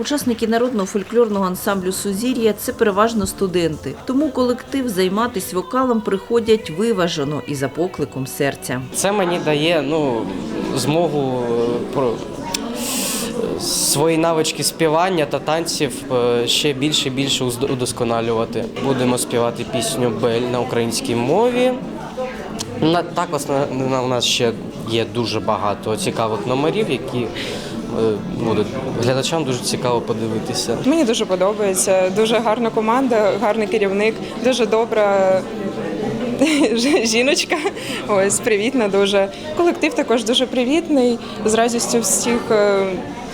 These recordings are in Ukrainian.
Учасники народного фольклорного ансамблю Сузір'я це переважно студенти. Тому колектив займатись вокалом приходять виважено і за покликом серця. Це мені дає ну, змогу е, свої навички співання та танців е, ще більше і більше удосконалювати. Будемо співати пісню Бель на українській мові. Також у нас ще є дуже багато цікавих номерів, які е, будуть глядачам дуже цікаво подивитися. Мені дуже подобається. Дуже гарна команда, гарний керівник, дуже добра жіночка. Ось привітна дуже. Колектив також дуже привітний. З радістю всіх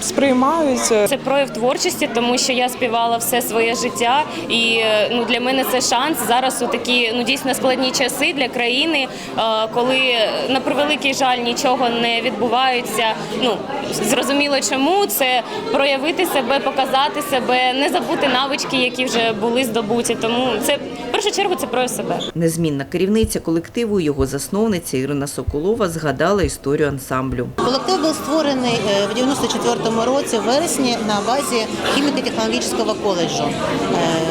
е, сприймають. Це прояв творчості, тому що я співала все своє життя, і е, ну для мене це шанс зараз у такі ну дійсно складні часи для країни, е, коли на превеликий жаль нічого не відбувається. Ну зрозуміло, чому це проявити себе, показати себе, не забути навички, які вже були здобуті. Тому це в першу чергу це прояв себе. Незмінна керівниця колективу, його засновниця Ірина Соколова згадала історію ансамблю. Колектив був створений е, в 94-му році в вересні на базі хіміко-технологічного коледжу. Е,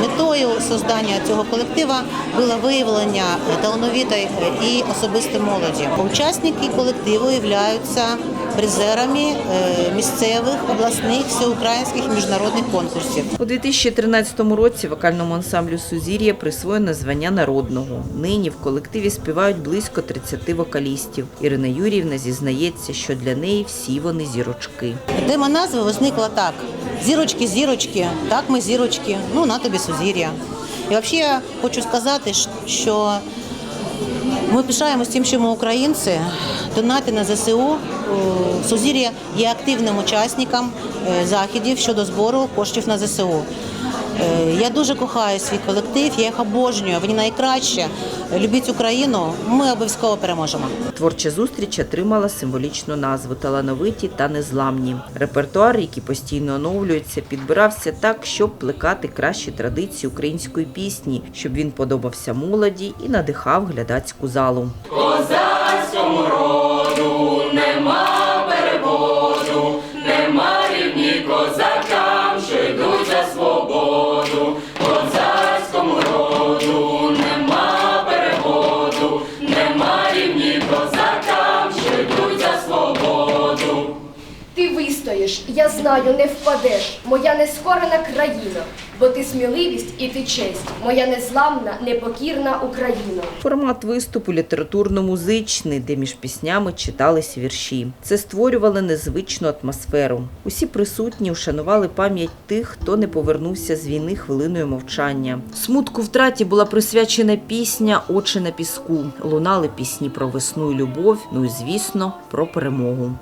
Метою создання цього колектива було виявлення талановитої і особистої молоді. Учасники колективу являються призерами е, місцевих, обласних, всеукраїнських міжнародних конкурсів. У 2013 році вокальному ансамблю Сузір'я присвоєно звання народного. Нині в колективі співають близько 30 вокалістів. Ірина Юріївна зізнається, що для неї всі вони зірочки. Тема назви возникла так: зірочки, зірочки, так ми зірочки, ну на тобі сузір'я. І взагалі я хочу сказати, що ми пишаємося тим, що ми українці, донати на ЗСУ. Е, Сузір'я є активним учасником е, заходів щодо збору коштів на ЗСУ. Е, Я дуже кохаю свій колектив, я їх обожнюю, вони найкраще. Любіть Україну, ми обов'язково переможемо. Творча зустріч отримала символічну назву Талановиті та незламні. Репертуар, який постійно оновлюється, підбирався так, щоб плекати кращі традиції української пісні, щоб він подобався молоді і надихав глядацьку залу. Вистоїш, я знаю, не впадеш, моя нескорена країна, бо ти сміливість і ти честь, моя незламна, непокірна Україна. Формат виступу літературно-музичний, де між піснями читались вірші. Це створювало незвичну атмосферу. Усі присутні вшанували пам'ять тих, хто не повернувся з війни хвилиною мовчання. Смутку втраті була присвячена пісня Очі на піску. Лунали пісні про весну і любов. Ну і звісно, про перемогу.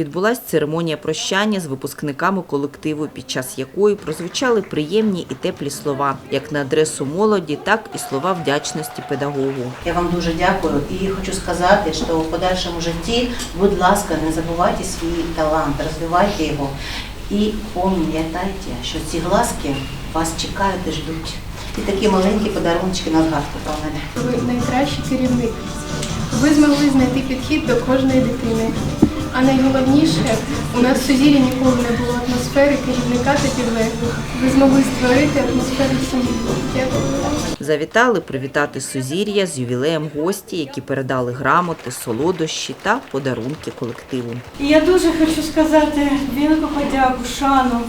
Відбулась церемонія прощання з випускниками колективу, під час якої прозвучали приємні і теплі слова, як на адресу молоді, так і слова вдячності педагогу. Я вам дуже дякую і хочу сказати, що в подальшому житті, будь ласка, не забувайте свій талант, розвивайте його. І пам'ятайте, що ці глазки вас чекають і ждуть. І такі маленькі подарунки на згадку про мене. Ви найкращий керівник. Ви змогли знайти підхід до кожної дитини. А найголовніше, у нас в Сузірі ніколи не було атмосфери керівника та підлеглих. Ви змогли створити атмосферу сім'ї. Дякую. Завітали привітати Сузір'я з ювілеєм гості, які передали грамоти, солодощі та подарунки колективу. Я дуже хочу сказати велику подяку, шану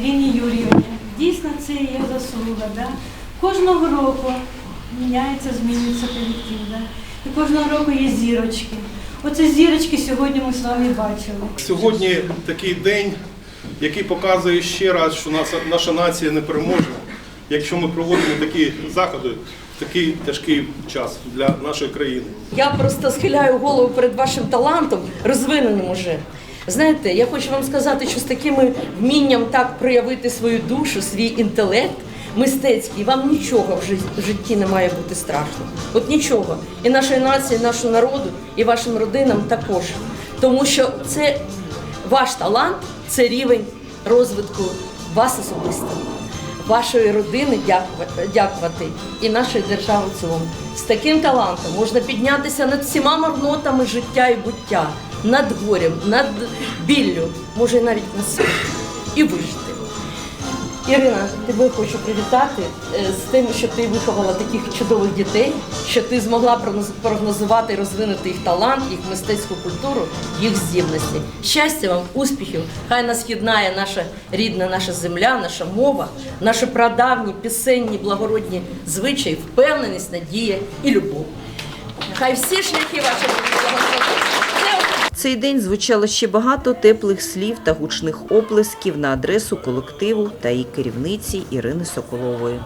Ірині Юріївні. Дійсно, це є заслуга. Да? Кожного року міняється, змінюється колектив. Да? І кожного року є зірочки. Оце зірочки сьогодні ми з вами бачили. Сьогодні такий день, який показує ще раз, що наша, наша нація не переможе, якщо ми проводимо такі заходи такий тяжкий час для нашої країни. Я просто схиляю голову перед вашим талантом, розвиненим уже. Знаєте, я хочу вам сказати, що з таким вмінням так проявити свою душу, свій інтелект мистецький, вам нічого в житті, не має бути страшно. От нічого. І нашої нації, нашого народу, і вашим родинам також. Тому що це ваш талант, це рівень розвитку вас особисто вашої родини дякувати, і нашої держави в цілому. З таким талантом можна піднятися над всіма марнотами життя і буття, над горем, над біллю, може навіть над смертю. І вижити. Ірина, тебе хочу привітати е, з тим, що ти виховала таких чудових дітей, що ти змогла прогнозувати і розвинути їх талант, їх мистецьку культуру, їх здібності. Щастя вам, успіхів! Хай нас єднає наша рідна, наша земля, наша мова, наші прадавні пісенні, благородні звичаї, впевненість, надія і любов. Хай всі шляхи ваші будуть благословені. Це Цей день звучало ще багато теплих слів та гучних оплесків на адресу колективу та її керівниці Ірини Соколової.